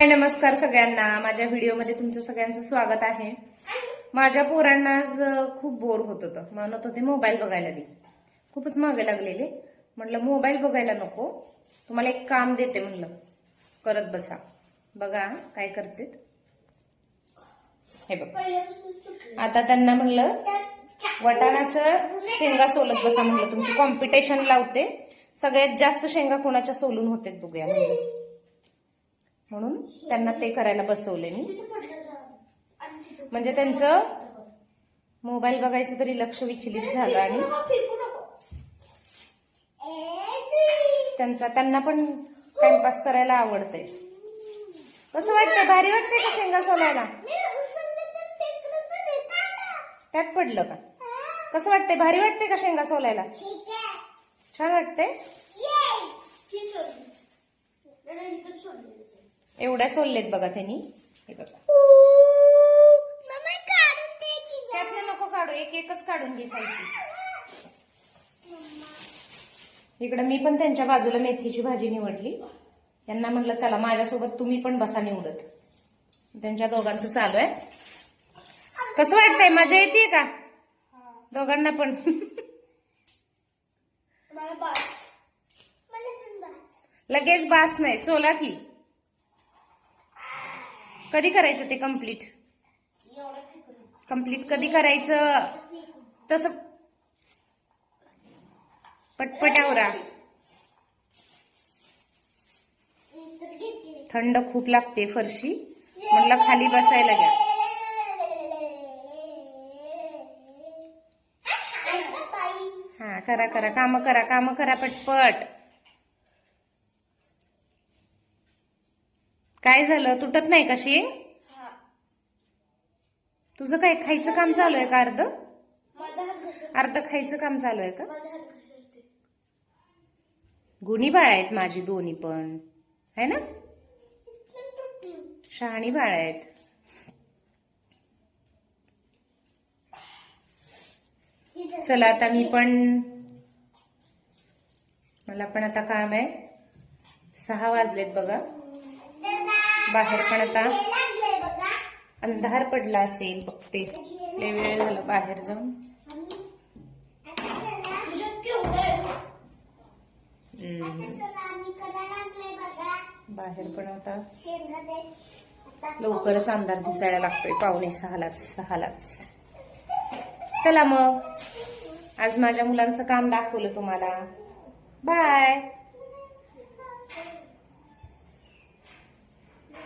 नमस्कार सगळ्यांना. माझ्या व्हिडिओमध्ये तुमचं सगळ्यांचं स्वागत आहे. माझ्या पोरांना आज खूप बोर होत होतं. म्हणत होते मोबाईल बघायला दे. खूपच मागे लागलेले. म्हटलं मोबाईल बघायला नको. तुम्हाला एक काम देते म्हणलं. करत बसा. बघा काय करते हे बघ. आता त्यांना म्हणलं वटाणाचं शेंगा सोलत बसा म्हणलं. तुमची कॉम्पिटिशन लावते. सगळ्यात जास्त शेंगा कोणाच्या सोलून होते बघूया म्हणलं. म्हणून त्यांना ते करायला बसवले मी. म्हणजे त्यांचं मोबाईल बघायचं तरी लक्ष विचलित झालं आणि त्यांचा त्यांना पण टाइमपास करायला आवडतंय. कसं वाटतंय? भारी वाटतंय का शेंगा सोलायला? त्यात पडलं का? कसं वाटतंय? भारी वाटतंय का शेंगा सोलायला? छान वाटतंय? एवढ्या सोललेत बघा त्यांनी. हे बघा. त्यातलं नको काढू एक एकच काढून घे साईडची इकडं मी पण त्यांच्या बाजूला मेथीची भाजी निवडली. यांना म्हटलं चला माझ्यासोबत तुम्ही पण बसा निवडत. त्यांच्या दोघांचं चालू आहे. कसं वाटतंय? मजा येते का? दोघांना पण. लगेच बास नाही सोला की. कधी करायचं ते कंप्लीट कंप्लीट कधी करायचं? तसं पटपट्यावरा थंड खूप लागते फरशी. म्हटलं खाली बसायला घ्या. हा करा करा. काम करा काम करा पटपट. काय झालं? तुटत नाही का शेंग तुझं काय खायचं काम चालू आहे का अर्ध? अर्ध खायचं काम चालू आहे का? गुणी बाळ आहेत माझी दोन्ही पण. है ना? शहाणी बाळ आहेत. चला आता मी पण मला पण आता काम आहे. सहा वाजलेत बघा. बाहेर पण आता अंधार पडला असेल बघते. लय वेळ झाला बाहेर जाऊन. बाहेर पण आता लवकरच अंधार दिसायला लागतोय पावणे सहालाच सहालाच. चला मग. आज माझ्या मुलांचं काम दाखवलं तुम्हाला. बाय